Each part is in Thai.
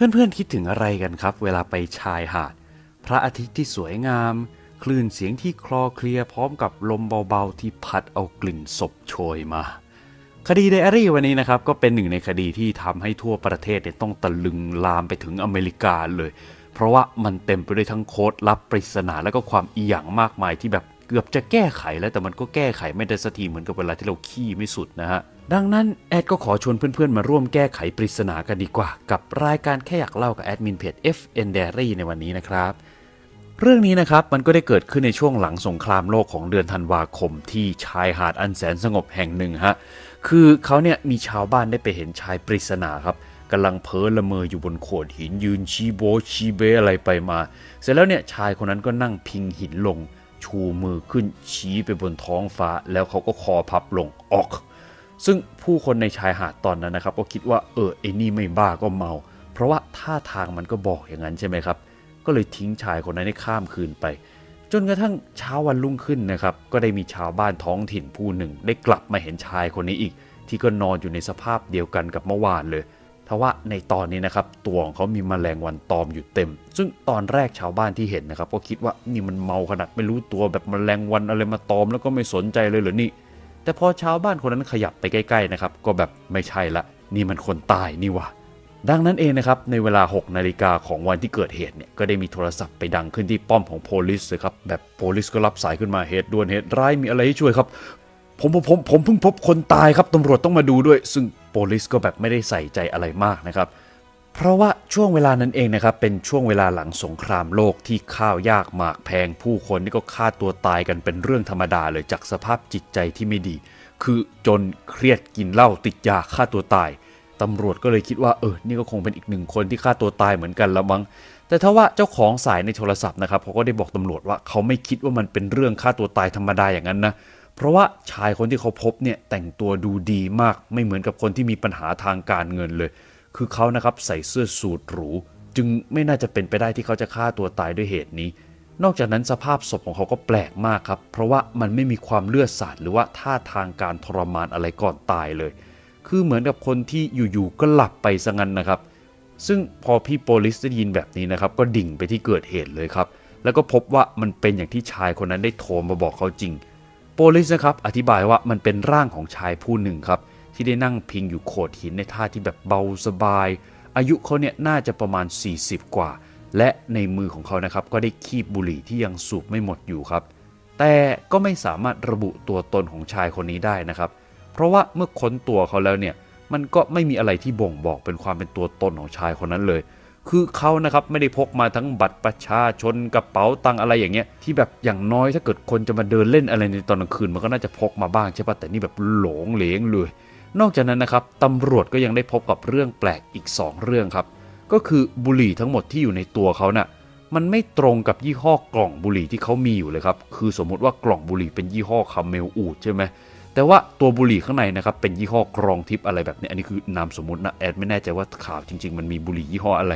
เพื่อนๆคิดถึงอะไรกันครับ เวลาไปชายหาด พระอาทิตย์ที่สวยงาม คลื่นเสียงที่คลอเคลียพร้อมกับลมเบาๆ ที่พัดเอากลิ่นศพโชยมา คดีไดอารี่วันนี้นะครับ ก็เป็นหนึ่งในคดีที่ทำให้ทั่วประเทศเนี่ยต้องตะลึงลามไปถึงอเมริกาเลย เพราะว่ามันเต็มไปด้วยทั้งโค้ดลับปริศนาและก็ความอีหยังมากมายที่แบบเกือบจะแก้ไขแล้วแต่มันก็แก้ไขไม่ได้สักทีเหมือนกับเวลาที่เราขี้ไม่สุดนะฮะ ดังนั้นแอดก็ขอชวนเพื่อนๆ มาร่วมแก้ไขปริศนากันดีกว่า กับรายการแค่อยากเล่ากับแอดมินเพจ FN Diary ในวันนี้นะครับ เรื่องนี้นะครับมันก็ได้เกิดขึ้นในช่วงหลังสงครามโลกของเดือนธันวาคมที่ชายหาดอันแสนสงบแห่งหนึ่งฮะคือเขาเนี่ยมีชาวบ้านได้ไปเห็นชายปริศนาครับกำลังเพ้อละเมออยู่บนโขดหินยืนชี้โบชี้เบอะไรไปมา เสร็จแล้วเนี่ยชายคนนั้นก็นั่งพิงหินลง ชูมือขึ้นชี้ไปบนท้องฟ้า แล้วเขาก็คอพับลงออก ซึ่งผู้คนในชายหาดตอนนั้นนะครับก็คิดว่าเออไอ้นี่ไม่บ้าก็เมา เพราะว่าท่าทางมันก็บอกอย่างนั้นใช่ไหมครับ ก็เลยทิ้งชายคนนั้นให้ข้ามคืนไป จนกระทั่งเช้าวันรุ่งขึ้นนะครับ ก็ได้มีชาวบ้านท้องถิ่นผู้หนึ่ง ได้กลับมาเห็นชายคนนี้อีก ที่ก็นอนอยู่ในสภาพเดียวกันกับเมื่อวานเลยทว่าในตอนนี้นะครับตัวของเขามีแมลงวันตอมอยู่เต็ม ซึ่งตอนแรกชาวบ้านที่เห็นนะครับ ก็คิดว่านี่มันเมาขนาดไม่รู้ตัวแบบแมลงวันอะไรมาตอมแล้วก็ไม่สนใจเลยเหรอนี่ แต่พอชาวบ้านคนนั้นขยับไปใกล้ๆนะครับ ก็แบบไม่ใช่ละ นี่มันคนตายนี่วะดังนั้นเองนะครับ ในเวลา 6 นาฬิกาของวันที่เกิดเหตุเนี่ย ก็ได้มีโทรศัพท์ไปดังขึ้นที่ป้อมของโพลิสเลยครับ แบบโพลิสก็รับสายขึ้นมาเหตุด่วนเหตุร้ายมีอะไรให้ช่วยครับ ผมผมผมผมเพิ่งพบคนตายครับตำรวจต้องมาดูด้วย ซึ่งโพลิสก็แบบไม่ได้ใส่ใจอะไรมากนะครับ เพราะว่าช่วงเวลานั้นเองนะครับเป็นช่วงเวลาหลังสงครามโลกที่ข้าวยากหมากแพง ผู้คนนี่ก็ฆ่าตัวตายกันเป็นเรื่องธรรมดาเลยจากสภาพจิตใจที่ไม่ดี คือจนเครียดกินเหล้าติดยาฆ่าตัวตายตำรวจก็เลยคิดว่าเออนี่ก็คงเป็นอีกหนึ่งคนที่ฆ่าตัวตายเหมือนกันละมั้งแต่ถ้าว่าเจ้าของสายในโทรศัพท์นะครับเขาก็ได้บอกตำรวจว่าเขาไม่คิดว่ามันเป็นเรื่องฆ่าตัวตายธรรมดาอย่างนั้นนะเพราะว่าชายคนที่เขาพบเนี่ยแต่งตัวดูดีมากไม่เหมือนกับคนที่มีปัญหาทางการเงินเลย คือเขานะครับใส่เสื้อสูทหรู จึงไม่น่าจะเป็นไปได้ที่เขาจะฆ่าตัวตายด้วยเหตุนี้ นอกจากนั้นสภาพศพของเขาก็แปลกมากครับ เพราะว่ามันไม่มีความเลือดสาดหรือว่าท่าทางการทรมานอะไรก่อนตายเลย คือเหมือนกับคนที่อยู่ๆก็หลับไปซะงั้นนะครับ ซึ่งพอพี่โปลิสได้ยินแบบนี้นะครับก็ดิ่งไปที่เกิดเหตุเลยครับ แล้วก็พบว่ามันเป็นอย่างที่ชายคนนั้นได้โทรมาบอกเขาจริงโปลิสนะครับอธิบายว่ามันเป็นร่างของชายผู้หนึ่งครับ ที่ได้นั่งพิงอยู่โขดหินในท่าที่แบบเบาสบาย อายุเขาเนี่ยน่าจะประมาณ 40 กว่า และในมือของเขานะครับก็ได้คีบบุหรี่ที่ยังสูบไม่หมดอยู่ครับ แต่ก็ไม่สามารถระบุตัวตนของชายคนนี้ได้นะครับ เพราะว่าเมื่อค้นตัวเขาแล้วเนี่ยมันก็ไม่มีอะไรที่บ่งบอกเป็นความเป็นตัวตนของชายคนนั้นเลย คือเขานะครับไม่ได้พกมาทั้งบัตรประชาชนกระเป๋าตังอะไรอย่างเงี้ย ที่แบบอย่างน้อยถ้าเกิดคนจะมาเดินเล่นอะไรในตอนกลางคืน มันก็น่าจะพกมาบ้างใช่ปะแต่นี่แบบหลงเหลงเลย นอกจากนั้นนะครับตำรวจก็ยังได้พบกับเรื่องแปลกอีก 2 เรื่องครับ ก็คือบุหรี่ทั้งหมดที่อยู่ในตัวเขาน่ะมันไม่ตรงกับยี่ห้อกล่องบุหรี่ที่เขามีอยู่เลยครับ คือสมมุติว่ากล่องบุหรี่เป็นยี่ห้อคาเมลอูดใช่ไหม แต่ว่าตัวบุหรี่ข้างในนะครับเป็นยี่ห้อกรองทิพย์อะไรแบบนี้ อันนี้คือนามสมมตินะแอดไม่แน่ใจว่าข่าวจริง ๆ มันมีบุหรี่ยี่ห้ออะไร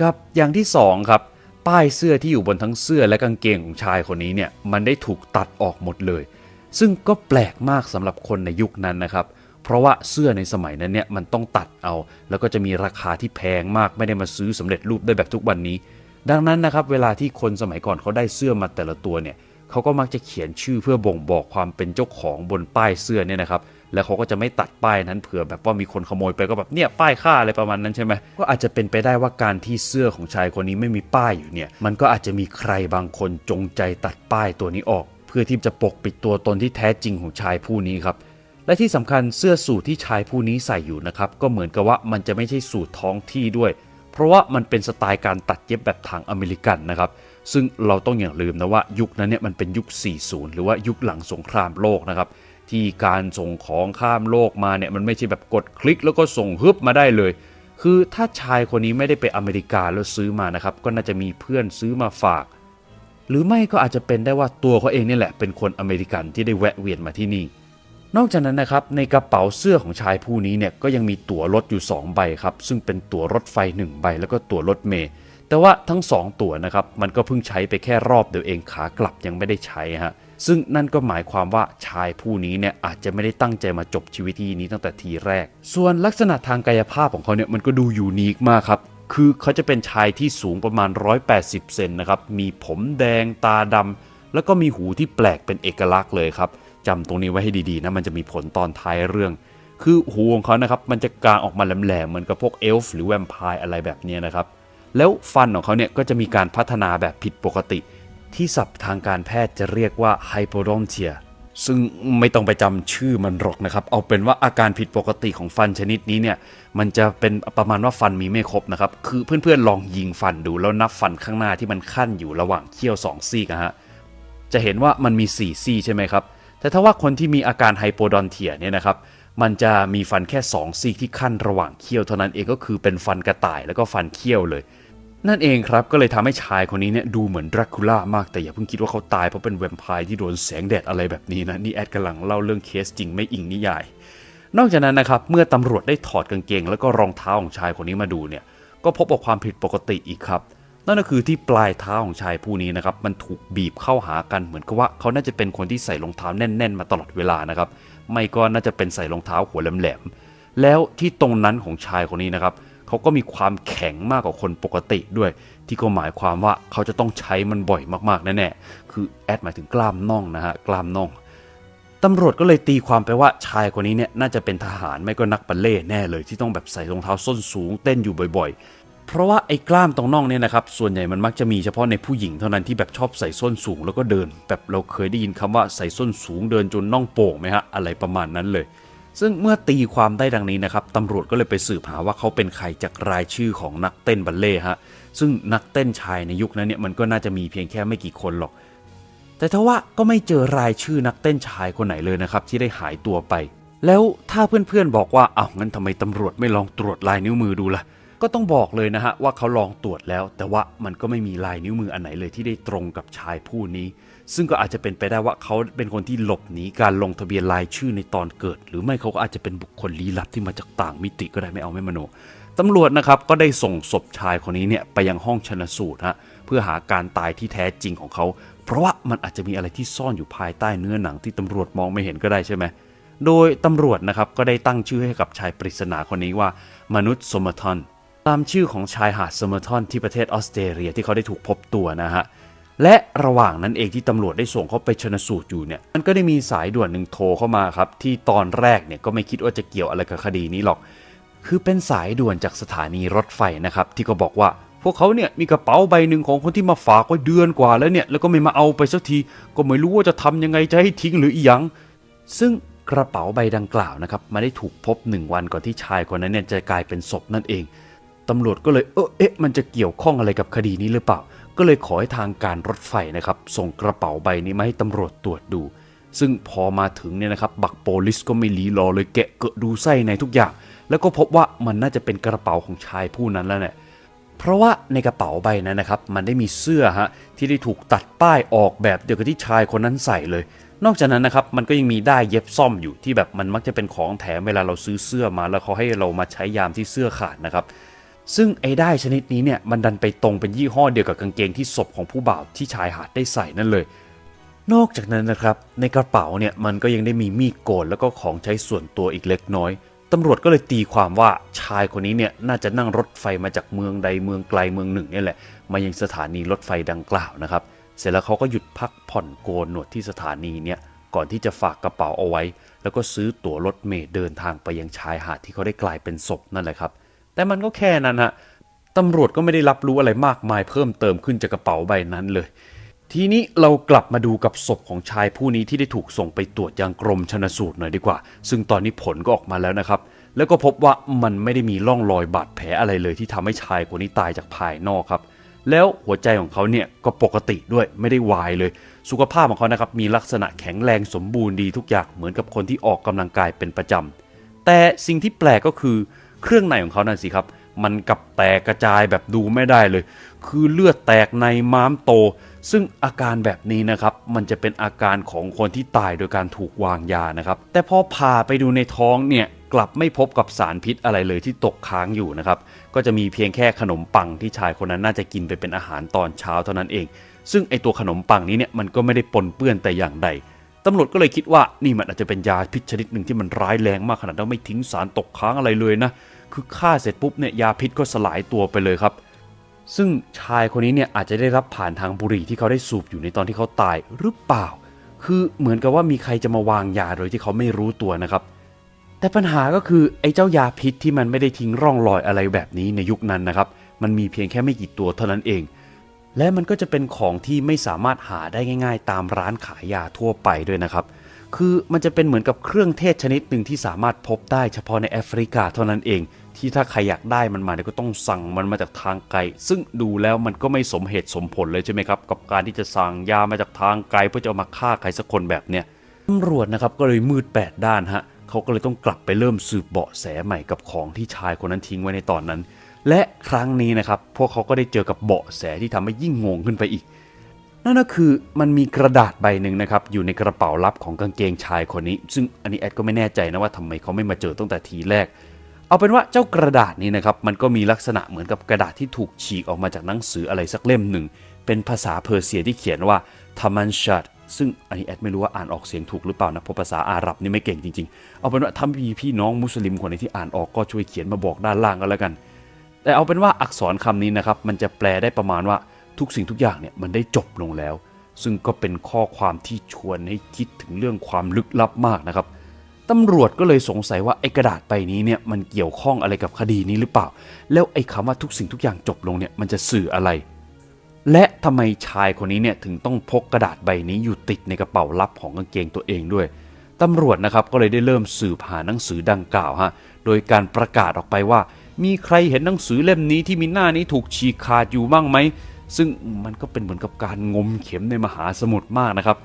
กับอย่างที่สองครับป้ายเสื้อที่อยู่บนทั้งเสื้อและกางเกงของชายคนนี้เนี่ยมันได้ถูกตัดออกหมดเลย ซึ่งก็แปลกมากสำหรับคนในยุคนั้นนะครับเเพราะว่าเสื้อในสมัยนั้นเนี่ยมันต้องตัดเอา แล้วก็จะมีราคาที่แพงมากไม่ได้มาซื้อสำเร็จรูปได้แบบทุกวันนี้ ดังนั้นนะครับเวลาที่คนสมัยก่อนเขาได้เสื้อมาแต่ละตัวเนี่ยเขาก็มักจะเขียนชื่อเพื่อบ่งบอกความเป็นเจ้าของบนป้ายเสื้อเนี่ยนะครับแล้วเขาก็จะไม่ตัดป้ายนั้นเผื่อแบบว่ามีคนขโมยไปก็แบบเนี่ยป้ายค่าอะไรประมาณนั้นใช่ไหมก็อาจจะเป็นไปได้ว่าการที่เสื้อของชายคนนี้ไม่มีป้ายอยู่เนี่ย มันก็อาจจะมีใครบางคนจงใจตัดป้ายตัวนี้ออก เพื่อที่จะปกปิดตัวตนที่แท้จริงของชายผู้นี้ครับ และที่สำคัญเสื้อสูทที่ชายผู้นี้ใส่อยู่นะครับ ก็เหมือนกับว่ามันจะไม่ใช่สูทท้องที่ด้วย เพราะว่ามันเป็นสไตล์การตัดเย็บแบบทางอเมริกันนะครับ ซึ่งเราต้องอย่าลืมนะว่ายุคนั้นเนี่ยมันเป็นยุค 40 หรือว่ายุคหลังสงครามโลกนะครับ ที่การส่งของข้ามโลกมาเนี่ยมันไม่ใช่แบบกดคลิกแล้วก็ส่งฮึบมาได้เลย คือถ้าชายคนนี้ไม่ได้ไปอเมริกาแล้วซื้อมานะครับ ก็น่าจะมีเพื่อนซื้อมาฝาก หรือไม่ก็อาจจะเป็นได้ว่าตัวเขาเองนี่แหละเป็นคนอเมริกันที่ได้แวะเวียนมาที่นี่ นอกจากนั้นนะครับในกระเป๋าเสื้อของชายผู้นี้เนี่ยก็ยังมีตั๋วรถอยู่ 2 ใบครับซึ่งเป็นตั๋วรถไฟ 1 ใบ แล้วก็ตั๋วรถเมล์แต่ว่าทั้ง 2 ตั๋วนะครับมันก็เพิ่งใช้ไปแค่รอบเดียวเองขากลับยังไม่ได้ใช้ฮะซึ่งนั่นก็หมายความว่าชายผู้นี้เนี่ยอาจจะไม่ได้ตั้งใจมาจบชีวิตที่นี้ตั้งแต่ทีแรก ส่วนลักษณะทางกายภาพของเขาเนี่ยมันก็ดูยูนิคมากครับคือเขาจะเป็นชายที่สูงประมาณ 180 เซนนะครับมีผมแดงตาดำแล้วก็มีหูที่แปลกเป็นเอกลักษณ์เลยครับ จำตรงนี้ไว้ให้ดีๆนะมันจะมีผลตอนท้ายเรื่อง คือหูของเขานะครับมันจะกางออกมาแหลมๆเหมือนกับพวกเอลฟ์หรือแวมไพร์อะไรแบบนี้นะครับแล้วฟันของเขาเนี่ยก็จะมีการพัฒนาแบบผิดปกติ ที่ศัพท์ทางการแพทย์จะเรียกว่าไฮโป d อนเทียซึ่งไม่ต้องไปจำชื่อมันหรอกนะครับ เอาเป็นว่าอาการผิดปกติของฟันชนิดนี้เนี่ย มันจะเป็นประมาณว่าฟันมีไม่ครบนะครับ คือเพื่อนๆลองยิงฟันดูแล้วนับฟันข้างหน้าที่มันขั้นอยู่ระหว่างเขี้ยวสองซี่กันฮะ จะเห็นว่ามันมี 4 ซี่ใช่ไหมครับ แต่ถ้าว่าคนที่มีอาการไฮโปดอนเทียเนี่ยนะครับมันจะมีฟันแค่ 2 ซี่ที่ขั้นระหว่างเขี้ยวเท่านั้นเองก็คือเป็นฟันกระต่ายแล้วก็ฟันเขี้ยวเลย นั่นเองครับก็เลยทำให้ชายคนนี้เนี่ยดูเหมือนดรากูล่ามากแต่อย่าเพิ่งคิดว่าเขาตายเพราะเป็นแวมไพร์ที่โดนแสงแดดอะไรแบบนี้นะนี่แอดกำลังเล่าเรื่องเคสจริงไม่อิงนิยาย นอกจากนั้นนะครับเมื่อตำรวจได้ถอดกางเกง แล้วก็รองเท้าของชายคนนี้มาดูเนี่ยก็พบกับความผิดปกติอีกครับ นั่นก็คือที่ปลายเท้าของชายผู้นี้นะครับมันถูกบีบเข้าหากันเหมือนกับว่าเขาน่าจะเป็นคนที่ใส่รองเท้าแน่น ๆ มาตลอดเวลานะครับ ไม่ก็น่าจะเป็นใส่รองเท้าหัวแหลมๆแล้วที่ตรงนั้นของชายคนนี้นะครับเขาก็มีความแข็งมากกว่าคนปกติด้วย ที่ก็หมายความว่าเขาจะต้องใช้มันบ่อยมากๆแน่ๆคือแอดหมายถึงกล้ามน่องนะฮะกล้ามน่องตำรวจก็เลยตีความไปว่าชายคนนี้เนี่ยน่าจะเป็นทหารไม่ก็นักบัลเล่แน่เลยที่ต้องแบบใส่รองเท้าส้นสูงเต้นอยู่บ่อยๆ เพราะว่าไอ้กล้ามตรงน่องเนี่ยนะครับส่วนใหญ่มันมักจะมีเฉพาะในผู้หญิงเท่านั้นที่แบบชอบใส่ส้นสูงแล้วก็เดิน แบบเราเคยได้ยินคำว่าใส่ส้นสูงเดินจนน่องโป่งไหมฮะอะไรประมาณนั้นเลย ซึ่งเมื่อตีความได้ดังนี้นะครับตำรวจก็เลยไปสืบหาว่าเขาเป็นใครจากรายชื่อของนักเต้นบัลเล่ฮะซึ่งนักเต้นชายในยุคนั้นเนี่ยมันก็น่าจะมีเพียงแค่ไม่กี่คนหรอก แต่ทว่าก็ไม่เจอรายชื่อนักเต้นชายคนไหนเลยนะครับที่ได้หายตัวไป แล้วถ้าเพื่อนๆบอกว่าเอ้างั้นทำไมตำรวจไม่ลองตรวจลายนิ้วมือดูล่ะ ก็ต้องบอกเลยนะฮะว่าเขาลองตรวจแล้ว แต่ว่ามันก็ไม่มีลายนิ้วมืออันไหนเลยที่ได้ตรงกับชายผู้นี้ ซึ่งก็อาจจะเป็นไปได้ว่าเขาเป็นคนที่หลบหนีการลงทะเบียนรายชื่อในตอนเกิด หรือไม่เขาก็อาจจะเป็นบุคคลลี้ลับที่มาจากต่างมิติก็ได้ไม่เอาไม่มโนตำรวจนะครับก็ได้ส่งศพชายคนนี้เนี่ยไปยังห้องชนสูตรฮะเพื่อหาการตายที่แท้จริงของเขา เพราะว่ามันอาจจะมีอะไรที่ซ่อนอยู่ภายใต้เนื้อหนังที่ตำรวจมองไม่เห็นก็ได้ใช่ไหมโดยตำรวจนะครับก็ได้ตั้งชื่อให้กับชายปริศนาคนนี้ว่า มนุษย์สมทอน ตามชื่อของชายหาดสมทอนที่ประเทศออสเตรเลียที่เขาได้ถูกพบตัวนะฮะ และระหว่างนั้นเองที่ตำรวจได้ส่งเขาไปชนสูตรอยู่เนี่ย มันก็ได้มีสายด่วนหนึ่งโทรเข้ามาครับ ที่ตอนแรกเนี่ยก็ไม่คิดว่าจะเกี่ยวอะไรกับคดีนี้หรอก คือเป็นสายด่วนจากสถานีรถไฟนะครับ ที่ก็บอกว่าพวกเขาเนี่ยมีกระเป๋าใบหนึ่งของคนที่มาฝากไว้เดือนกว่าแล้วเนี่ยแล้วก็ไม่มาเอาไปสักที ก็ไม่รู้ว่าจะทำยังไงจะให้ทิ้งหรืออีหยัง ซึ่งกระเป๋าใบดังกล่าวนะครับมาได้ถูกพบหนึ่งวันก่อนที่ชายคนนั้นเนี่ยจะกลายเป็นศพนั่นเอง ตำรวจก็เลยเออเอ๊ะมันจะเกี่ยวข้องอะไรกับคดีนี้หรือเปล่า ก็เลยขอให้ทางการรถไฟนะครับ ส่งกระเป๋าใบนี้มาให้ตำรวจตรวจดู ซึ่งพอมาถึงเนี่ยนะครับ บักโปลิสก็ไม่รีรอเลยแกะเกะดูไส้ในทุกอย่าง แล้วก็พบว่ามันน่าจะเป็นกระเป๋าของชายผู้นั้นแล้วเนี่ยเพราะว่าในกระเป๋าใบนั้นนะครับ มันได้มีเสื้อฮะที่ได้ถูกตัดป้ายออกแบบเดียวกับที่ชายคนนั้นใส่เลย นอกจากนั้นนะครับมันก็ยังมีได้ายเย็บซ่อมอยู่ที่แบบมันมักจะเป็นของแถมเวลาเราซื้อเสื้อมา แล้วเขาให้เรามาใช้ยามที่เสื้อขาดนะครับ ซึ่งไอ้ได้ชนิดนี้เนี่ยมันดันไปตรงเป็นยี่ห้อเดียวกับกางเกงที่ศพของผู้บ่าวที่ชายหาดได้ใส่นั่นเลย นอกจากนั้นนะครับ ในกระเป๋าเนี่ยมันก็ยังได้มีมีดโกนแล้วก็ของใช้ส่วนตัวอีกเล็กน้อยตำรวจก็เลยตีความว่าชายคนนี้เนี่ยน่าจะนั่งรถไฟมาจากเมืองใดเมืองไกลเมืองหนึ่งเนี่ยแหละ มายังสถานีรถไฟดังกล่าวนะครับ เสร็จแล้วเขาก็หยุดพักผ่อนโกนหนวดที่สถานีเนี่ยก่อนที่จะฝากกระเป๋าเอาไว้ แล้วก็ซื้อตั๋วรถเมล์เดินทางไปยังชายหาดที่เขาได้กลายเป็นศพนั่นแหละครับ แต่มันก็แค่นั้นฮะตำรวจก็ไม่ได้รับรู้อะไรมากมายเพิ่มเติมขึ้นจากกระเป๋าใบนั้นเลย ทีนี้เรากลับมาดูกับศพของชายผู้นี้ที่ได้ถูกส่งไปตรวจยังกรมชนสูตรหน่อยดีกว่า ซึ่งตอนนี้ผลก็ออกมาแล้วนะครับ แล้วก็พบว่ามันไม่ได้มีร่องรอยบาดแผลอะไรเลย ที่ทำให้ชายคนนี้ตายจากภายนอกครับ แล้วหัวใจของเขาเนี่ยก็ปกติด้วยไม่ได้วายเลย สุขภาพของเขานะครับมีลักษณะแข็งแรงสมบูรณ์ดีทุกอย่างเหมือนกับคนที่ออกกำลังกายเป็นประจำแต่สิ่งที่แปลกก็คือ เครื่องในของเขานั่นสิครับ มันกับแตกกระจายแบบดูไม่ได้เลย คือเลือดแตกในม้ามโต ซึ่งอาการแบบนี้นะครับ มันจะเป็นอาการของคนที่ตายโดยการถูกวางยานะครับ แต่พอผ่าไปดูในท้องเนี่ยกลับไม่พบกับสารพิษอะไรเลยที่ตกค้างอยู่นะครับ ก็จะมีเพียงแค่ขนมปังที่ชายคนนั้นน่าจะกินไปเป็นอาหารตอนเช้าเท่านั้นเอง ซึ่งไอตัวขนมปังนี้เนี่ยมันก็ไม่ได้ปนเปื้อนแต่อย่างใด ตำรวจก็เลยคิดว่านี่มันอาจจะเป็นยาพิษชนิดหนึ่งที่มันร้ายแรงมากขนาดนั้นไม่ทิ้งสารตกค้างอะไรเลยนะ คือฆ่าเสร็จปุ๊บเนี่ยยาพิษก็สลายตัวไปเลยครับ ซึ่งชายคนนี้เนี่ยอาจจะได้รับผ่านทางบุหรี่ที่เขาได้สูบอยู่ในตอนที่เขาตายหรือเปล่า คือเหมือนกับว่ามีใครจะมาวางยาโดยที่เขาไม่รู้ตัวนะครับ แต่ปัญหาก็คือไอ้เจ้ายาพิษที่มันไม่ได้ทิ้งร่องรอยอะไรแบบนี้ในยุคนั้นนะครับ มันมีเพียงแค่ไม่กี่ตัวเท่านั้นเอง และมันก็จะเป็นของที่ไม่สามารถหาได้ง่าย ๆ ตามร้านขายยาทั่วไปด้วยนะครับ คือมันจะเป็นเหมือนกับเครื่องเทศชนิดหนึ่งที่สามารถพบได้เฉพาะในแอฟริกาเท่านั้นเอง ที่ถ้าใครอยากได้มันมาเนี่ยก็ต้องสั่งมันมาจากทางไกล ซึ่งดูแล้วมันก็ไม่สมเหตุสมผลเลยใช่ไหมครับ กับการที่จะสั่งยามาจากทางไกลเพื่อจะเอามาฆ่าใครสักคนแบบเนี้ยตำรวจนะครับก็เลยมืดแปดด้านฮะเขาก็เลยต้องกลับไปเริ่มสืบเบาะแสใหม่กับของที่ชายคนนั้นทิ้งไว้ในตอนนั้น และครั้งนี้นะครับพวกเขาก็ได้เจอกับเบาะแสที่ทำให้ยิ่งงงขึ้นไปอีก นั่นก็คือมันมีกระดาษใบหนึ่งนะครับอยู่ในกระเป๋าลับของกางเกงชายคนนี้ ซึ่งอันนี้แอดก็ไม่แน่ใจนะว่าทำไมเขาไม่มาเจอตั้งแต่ทีแรก เอาเป็นว่าเจ้ากระดาษนี้นะครับมันก็มีลักษณะเหมือนกับกระดาษที่ถูกฉีกออกมาจากหนังสืออะไรสักเล่มหนึ่งเป็นภาษาเพอร์เซียที่เขียนว่าทามันชัดซึ่งอันนี้แอดไม่รู้ว่าอ่านออกเสียงถูกหรือเปล่านะเพราะภาษาอาหรับนี่ไม่เก่งจริงๆ เอาเป็นว่าถ้ามีพี่น้องมุสลิมคนไหนที่อ่านออกก็ช่วยเขียนมาบอกด้านล่างก็แล้วกัน แต่เอาเป็นว่าอักษรคำนี้นะครับมันจะแปลได้ประมาณว่าทุกสิ่งทุกอย่างเนี่ยมันได้จบลงแล้ว ซึ่งก็เป็นข้อความที่ชวนให้คิดถึงเรื่องความลึกลับมากนะครับตำรวจก็เลยสงสัยว่าไอ้กระดาษใบนี้เนี่ยมันเกี่ยวข้องอะไรกับคดีนี้หรือเปล่า แล้วไอ้คำว่าทุกสิ่งทุกอย่างจบลงเนี่ยมันจะสื่ออะไร และทำไมชายคนนี้เนี่ยถึงต้องพกกระดาษใบนี้อยู่ติดในกระเป๋าลับของกางเกงตัวเองด้วยตำรวจนะครับก็เลยได้เริ่มสืบหาหนังสือดังกล่าวฮะโดยการประกาศออกไปว่า มีใครเห็นหนังสือเล่มนี้ที่มีหน้านี้ถูกฉีกขาดอยู่บ้างไหม ซึ่งมันก็เป็นเหมือนกับการงมเข็มในมหาสมุทรมากนะครับ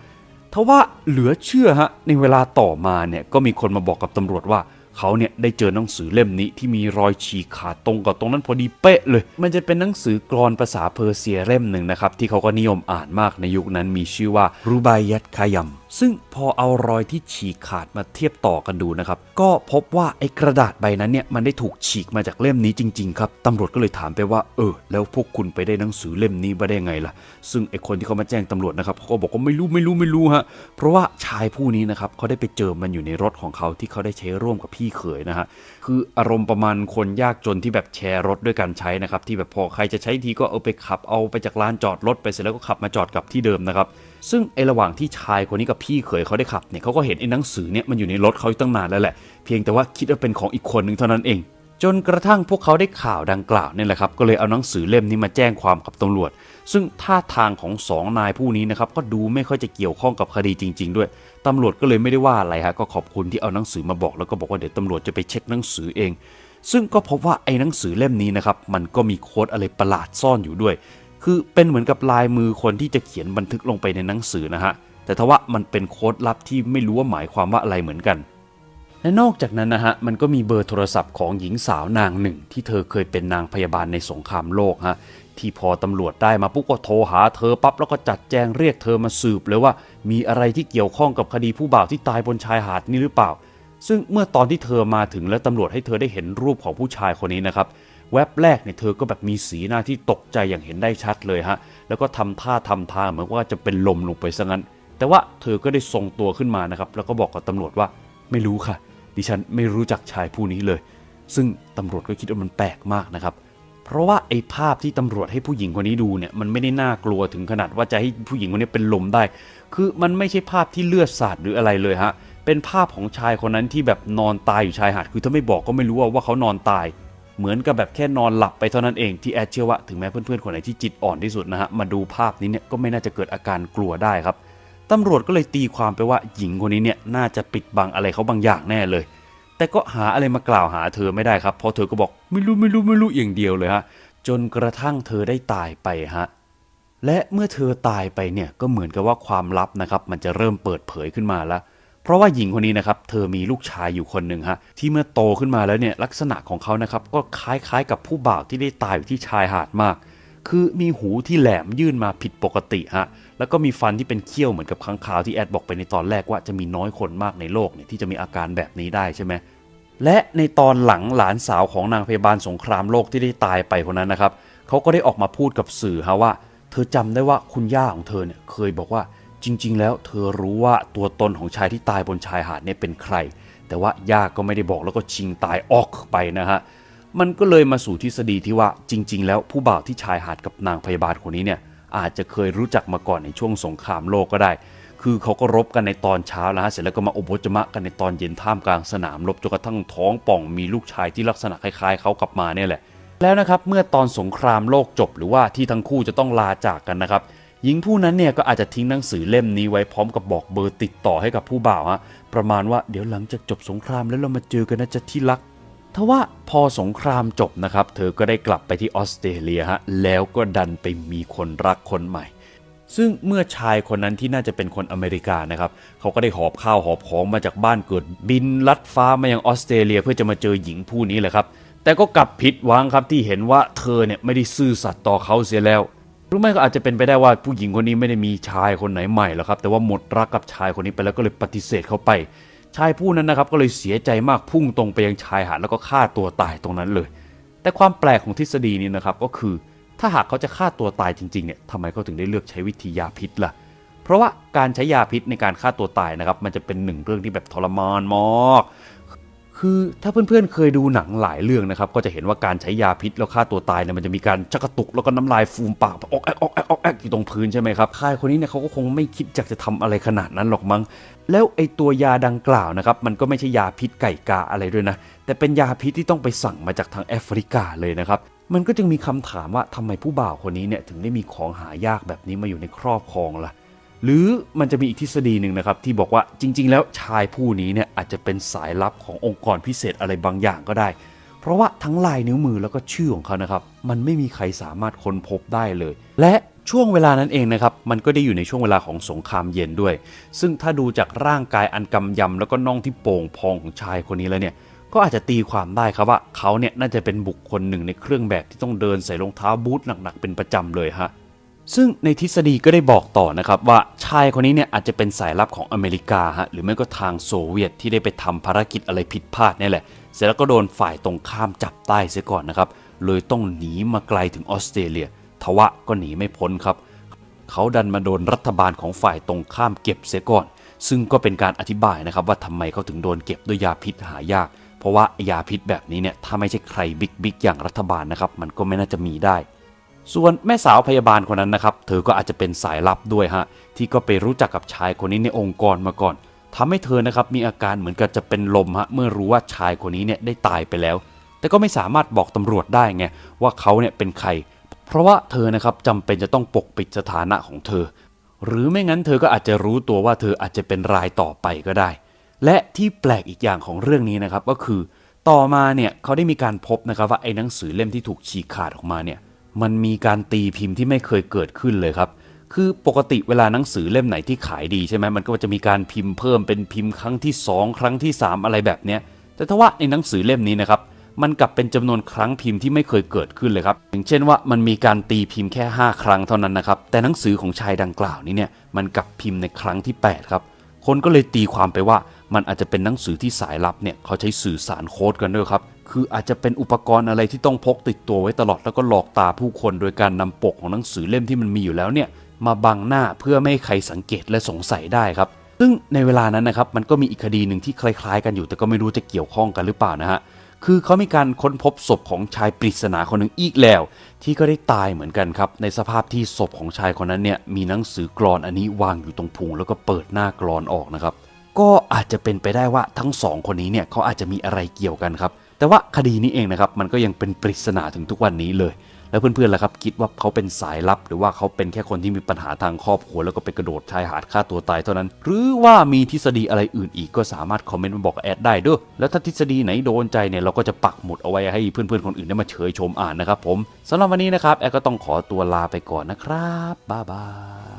ทว่าเหลือเชื่อฮะในเวลาต่อมาเนี่ยก็มีคนมาบอกกับตำรวจว่าเขาเนี่ยได้เจอหนังสือเล่มนี้ที่มีรอยฉีกขาดตรงกับตรงนั้นพอดีเป๊ะเลย มันจะเป็นหนังสือกรอนภาษาเพอร์เซียเล่มหนึ่งนะครับที่เขาก็นิยมอ่านมากในยุคนั้นมีชื่อว่ารูบายัตคายัมซึ่งพอเอารอยที่ฉีกขาดมาเทียบต่อกันดูนะครับ ก็พบว่าไอ้กระดาษใบนั้นเนี่ยมันได้ถูกฉีกมาจากเล่มนี้จริง ๆ ครับตำรวจก็เลยถามไปว่าเออ แล้วพวกคุณไปได้หนังสือเล่มนี้มาได้ไงล่ะ ซึ่งไอ้คนที่เขามาแจ้งตำรวจนะครับเขาก็บอกว่าไม่รู้ไม่รู้ไม่รู้ฮะเพราะว่าชายผู้นี้นะครับเขาได้ไปเจอมันอยู่ในรถของเขาที่เขาได้ใช้ร่วมกับพี่เขยนะฮะคืออารมณ์ประมาณคนยากจนที่แบบแชร์รถด้วยกันใช้นะครับที่แบบพอใครจะใช้ทีก็เอาไปขับเอาไปจากลานจอดรถไปเสร็จแล้วก็ขับมาจอดกลับที่เดิมนะครับ ซึ่งไอระหว่างที่ชายคนนี้กับพี่เขยเขาได้ขับเนี่ยเขาก็เห็นไอ้หนังสือเนี่ยมันอยู่ในรถเขาตั้งนานแล้วแหละ เพียงแต่ว่าคิดว่าเป็นของอีกคนหนึ่งเท่านั้นเอง จนกระทั่งพวกเขาได้ข่าวดังกล่าวเนี่ยแหละครับ ก็เลยเอาหนังสือเล่มนี้มาแจ้งความกับตำรวจ ซึ่งท่าทางของสองนายผู้นี้นะครับก็ดูไม่ค่อยจะเกี่ยวข้องกับคดีจริง ๆ ด้วยตำรวจก็เลยไม่ได้ว่าอะไรฮะก็ขอบคุณที่เอาหนังสือมาบอก แล้วก็บอกว่าเดี๋ยวตำรวจจะไปเช็คหนังสือเอง ซึ่งก็พบว่าไอ้หนังสือเล่มนี้นะครับมันก็มีโค้ดอะไรประหลาดซ่อนอยู่ด้วย คือเป็นเหมือนกับลายมือคนที่จะเขียนบันทึกลงไปในหนังสือนะฮะ แต่ทว่ามันเป็นโค้ดลับที่ไม่รู้ว่าหมายความว่าอะไรเหมือนกัน และนอกจากนั้นนะฮะ มันก็มีเบอร์โทรศัพท์ของหญิงสาวนางหนึ่ง ที่เธอเคยเป็นนางพยาบาลในสงครามโลกฮะ ที่พอตำรวจได้มาปุ๊บก็โทรหาเธอปั๊บแล้วก็จัดแจงเรียกเธอมาสืบเลยว่า มีอะไรที่เกี่ยวข้องกับคดีผู้บ่าวที่ตายบนชายหาดนี้หรือเปล่า ซึ่งเมื่อตอนที่เธอมาถึงและตำรวจให้เธอได้เห็นรูปของผู้ชายคนนี้นะครับ แวบแรกเนี่ยเธอก็แบบมีสีหน้าที่ตกใจอย่างเห็นได้ชัดเลยฮะ แล้วก็ทำท่าทำทางเหมือนว่าจะเป็นลมลงไปซะงั้น แต่ว่าเธอก็ได้ทรงตัวขึ้นมานะครับ แล้วก็บอกกับตำรวจว่าไม่รู้ค่ะ ดิฉันไม่รู้จักชายผู้นี้เลย ซึ่งตำรวจก็คิดว่ามันแปลกมากนะครับ เพราะว่าไอ้ภาพที่ตำรวจให้ผู้หญิงคนนี้ดูเนี่ยมันไม่ได้น่ากลัวถึงขนาดว่าจะให้ผู้หญิงคนนี้เป็นลมได้ คือมันไม่ใช่ภาพที่เลือดสาดหรืออะไรเลยฮะเป็นภาพของชายคนนั้นที่แบบนอนตายอยู่ชายหาด คือถ้าไม่บอกก็ไม่รู้ว่าว่าเขานอนตาย เหมือนกับแบบแค่นอนหลับไปเท่านั้นเองที่แอดเชื่อว่าถึงแม้เพื่อนๆคนไหนที่จิตอ่อนที่สุดนะฮะมาดูภาพนี้เนี่ยก็ไม่น่าจะเกิดอาการกลัวได้ครับตำรวจก็เลยตีความไปว่าหญิงคนนี้เนี่ยน่าจะปิดบังอะไรเขาบางอย่างแน่เลย แต่ก็หาอะไรมากล่าวหาเธอไม่ได้ครับเพราะเธอก็บอกไม่รู้ไม่รู้ไม่รู้อย่างเดียวเลยฮะจนกระทั่งเธอได้ตายไปฮะและเมื่อเธอตายไปเนี่ยก็เหมือนกับว่าความลับนะครับมันจะเริ่มเปิดเผยขึ้นมาแล้ว เพราะว่าหญิงคนนี้นะครับเธอมีลูกชายอยู่คนหนึ่งฮะที่เมื่อโตขึ้นมาแล้วเนี่ยลักษณะของเขานะครับก็คล้ายๆ กับผู้บ่าวที่ได้ตายอยู่ที่ชายหาดมาก คือมีหูที่แหลมยื่นมาผิดปกติฮะแล้วก็มีฟันที่เป็นเขี้ยวเหมือนกับค้างคาวที่แอดบอกไปในตอนแรกว่าจะมีน้อยคนมากในโลกเนี่ยที่จะมีอาการแบบนี้ได้ใช่ไหมและในตอนหลังหลานสาวของนางพยาบาลสงครามโลกที่ได้ตายไปคนนั้นนะครับเขาก็ได้ออกมาพูดกับสื่อฮะว่า เธอจำได้ว่าคุณย่าของเธอเนี่ยเคยบอกว่า จริง ๆ แล้วเธอรู้ว่าตัวตนของชายที่ตายบนชายหาดเนี่ยเป็นใคร แต่ว่าย่าก็ไม่ได้บอกแล้วก็ชิงตายออกไปนะฮะ มันก็เลยมาสู่ทฤษฎีที่ว่าจริง ๆ แล้วผู้บ่าวที่ชายหาดกับนางพยาบาลคนนี้เนี่ยอาจจะเคยรู้จักมาก่อนในช่วงสงครามโลกก็ได้ คือเขาก็รบกันในตอนเช้านะฮะ เสร็จแล้วก็มาอพยพกันในตอนเย็นท่ามกลางสนามรบจนกระทั่งท้องป่องมีลูกชายที่ลักษณะคล้ายๆ เขากลับมาเนี่ยแหละ แล้วนะครับเมื่อตอนสงครามโลกจบหรือว่าที่ทั้งคู่จะต้องลาจากกันนะครับ หญิงผู้นั้นเนี่ยก็อาจจะทิ้งหนังสือเล่มนี้ไว้พร้อมกับบอกเบอร์ติดต่อให้กับผู้บ่าวฮะประมาณว่าเดี๋ยวหลังจากจบสงครามแล้วเรามาเจอกันนะจะที่รักทว่าพอสงครามจบนะครับ เธอก็ได้กลับไปที่ออสเตรเลียฮะแล้วก็ดันไปมีคนรักคนใหม่ ซึ่งเมื่อชายคนนั้นที่น่าจะเป็นคนอเมริกานะครับเขาก็ได้หอบข้าวหอบของมาจากบ้านเกิดบินลัดฟ้ามายังออสเตรเลียเพื่อจะมาเจอหญิงผู้นี้แหละครับแต่ก็กลับผิดหวังครับที่เห็นว่าเธอเนี่ยไม่ได้ซื่อสัตย์ต่อเขาเสียแล้ว หรือไม่ก็อาจจะเป็นไปได้ว่าผู้หญิงคนนี้ไม่ได้มีชายคนไหนใหม่หรอกครับ แต่ว่าหมดรักกับชายคนนี้ไปแล้วก็เลยปฏิเสธเขาไป ชายผู้นั้นนะครับก็เลยเสียใจมากพุ่งตรงไปยังชายหาดแล้วก็ฆ่าตัวตายตรงนั้นเลย แต่ความแปลกของทฤษฎีนี้นะครับก็คือ ถ้าหากเขาจะฆ่าตัวตายจริงๆเนี่ยทำไมเขาถึงได้เลือกใช้วิธียาพิษล่ะ เพราะว่าการใช้ยาพิษในการฆ่าตัวตายนะครับมันจะเป็นหนึ่งเรื่องที่แบบทรมานมาก คือถ้าเพื่อนๆเคยดูหนังหลายเรื่องนะครับ ก็จะเห็นว่าการใช้ยาพิษแล้วฆ่าตัวตายเนี่ยมันจะมีการชักกระตุกแล้วก็น้ำลายฟูมปากออกแอกออกแอกออกแอกอยู่ตรงพื้นใช่ไหมครับชายคนนี้เนี่ยเขาก็คงไม่คิดอยากจะทำอะไรขนาดนั้นหรอกมั้ง แล้วไอตัวยาดังกล่าวนะครับ มันก็ไม่ใช่ยาพิษไก่กาอะไรด้วยนะ แต่เป็นยาพิษที่ต้องไปสั่งมาจากทางแอฟริกาเลยนะครับมันก็จึงมีคำถามว่าทำไมผู้บ่าวคนนี้เนี่ยถึงได้มีของหายากแบบนี้มาอยู่ในครอบครองล่ะ หรือมันจะมีอีกทฤษฎีหนึ่งนะครับที่บอกว่าจริง ๆ แล้วชายผู้นี้เนี่ยอาจจะเป็นสายลับขององค์กรพิเศษอะไรบางอย่างก็ได้ เพราะว่าทั้งลายนิ้วมือแล้วก็ชื่อของเขานะครับมันไม่มีใครสามารถค้นพบได้เลย และช่วงเวลานั้นเองนะครับมันก็ได้อยู่ในช่วงเวลาของสงครามเย็นด้วย ซึ่งถ้าดูจากร่างกายอันกำยำแล้วก็น่องที่โป่งพองของชายคนนี้แล้วเนี่ยก็อาจจะตีความได้ครับว่าเขาเนี่ยน่าจะเป็นบุคคลหนึ่งในเครื่องแบบที่ต้องเดินใส่รองเท้าบูทหนักๆเป็นประจำเลยฮะ ซึ่งในทฤษฎีก็ได้บอกต่อนะครับว่าชายคนนี้เนี่ยอาจจะเป็นสายลับของอเมริกาฮะหรือไม่ก็ทางโซเวียตที่ได้ไปทำภารกิจอะไรผิดพลาดนี่แหละ เสร็จแล้วก็โดนฝ่ายตรงข้ามจับใต้เสียก่อนนะครับเลยต้องหนีมาไกลถึงออสเตรเลีย ทว่าก็หนีไม่พ้นครับ เขาดันมาโดนรัฐบาลของฝ่ายตรงข้ามเก็บเสียก่อน ซึ่งก็เป็นการอธิบายนะครับว่าทำไมเขาถึงโดนเก็บด้วยยาพิษหายาก เพราะว่ายาพิษแบบนี้เนี่ยถ้าไม่ใช่ใครบิ๊กบิ๊กอย่างรัฐบาลนะครับมันก็ไม่น่าจะมีได้ ส่วนแม่สาวพยาบาลคนนั้นนะครับ เธอก็อาจจะเป็นสายลับด้วยฮะ ที่ก็ไปรู้จักกับชายคนนี้ในองค์กรมาก่อนทำให้เธอนะครับมีอาการเหมือนกับจะเป็นลมฮะเมื่อรู้ว่าชายคนนี้เนี่ยได้ตายไปแล้ว แต่ก็ไม่สามารถบอกตำรวจได้ไงว่าเขาเนี่ยเป็นใคร เพราะว่าเธอนะครับจำเป็นจะต้องปกปิดสถานะของเธอ หรือไม่งั้นเธอก็อาจจะรู้ตัวว่าเธออาจจะเป็นรายต่อไปก็ได้ และที่แปลกอีกอย่างของเรื่องนี้นะครับก็คือ ต่อมาเนี่ยเขาได้มีการพบนะครับว่าไอ้หนังสือเล่มที่ถูกฉีกขาดออกมาเนี่ย มันมีการตีพิมพ์ที่ไม่เคยเกิดขึ้นเลยครับ คือปกติเวลาหนังสือเล่มไหนที่ขายดีใช่ไหมมันก็จะมีการพิมพ์เพิ่มเป็นพิมพ์ครั้งที่ 2 ครั้งที่ 3 อะไรแบบเนี้ย แต่ถ้าว่าในหนังสือเล่มนี้นะครับ มันกลับเป็นจำนวนครั้งพิมพ์ที่ไม่เคยเกิดขึ้นเลยครับ อย่างเช่นว่ามันมีการตีพิมพ์แค่ 5 ครั้งเท่านั้นนะครับ แต่หนังสือของชายดังกล่าวนี้เนี่ย มันกลับพิมพ์ในครั้งที่ 8 ครับ คนก็เลยตีความไปว่ามันอาจจะเป็นหนังสือที่สายลับเนี่ยเขาใช้สื่อสารโค้ดกันด้วยครับ คืออาจจะเป็นอุปกรณ์อะไรที่ต้องพกติดตัวไว้ตลอดแล้วก็หลอกตาผู้คนโดยการนำปกของหนังสือเล่มที่มันมีอยู่แล้วเนี่ยมาบังหน้าเพื่อไม่ให้ใครสังเกตและสงสัยได้ครับ ซึ่งในเวลานั้นนะครับมันก็มีอีกคดีหนึ่งที่คล้ายๆ กันอยู่แต่ก็ไม่รู้จะเกี่ยวข้องกันหรือเปล่านะฮะคือเขามีการค้นพบศพของชายปริศนาคนหนึ่งอีกแล้ว ที่ก็ได้ตายเหมือนกันครับ ในสภาพที่ศพของชายคนนั้นเนี่ยมีหนังสือกรอนอันนี้วางอยู่ตรงพุงแล้วก็เปิดหน้ากรอนออกนะครับก็อาจจะเป็นไปได้ว่าทั้งสองคนนี้เนี่ยเขาอาจจะมีอะไรเกี่ยวกันครับ แต่ว่าคดีนี้เองนะครับมันก็ยังเป็นปริศนาถึงทุกวันนี้เลย แล้วเพื่อนๆล่ะครับคิดว่าเขาเป็นสายลับ หรือว่าเขาเป็นแค่คนที่มีปัญหาทางครอบครัวแล้วก็ไปกระโดดชายหาดฆ่าตัวตายเท่านั้น หรือว่ามีทฤษฎีอะไรอื่นอีกก็สามารถคอมเมนต์มาบอกแอดได้ด้อแล้วถ้าทฤษฎีไหนโดนใจเนี่ยเราก็จะปักหมุดเอาไว้ให้เพื่อนๆคนอื่นได้มาเชยชมอ่านนะครับผมสำหรับวันนี้นะครับแอดก็ต้องขอตัวลาไปก่อนนะครับบ๊ายบาย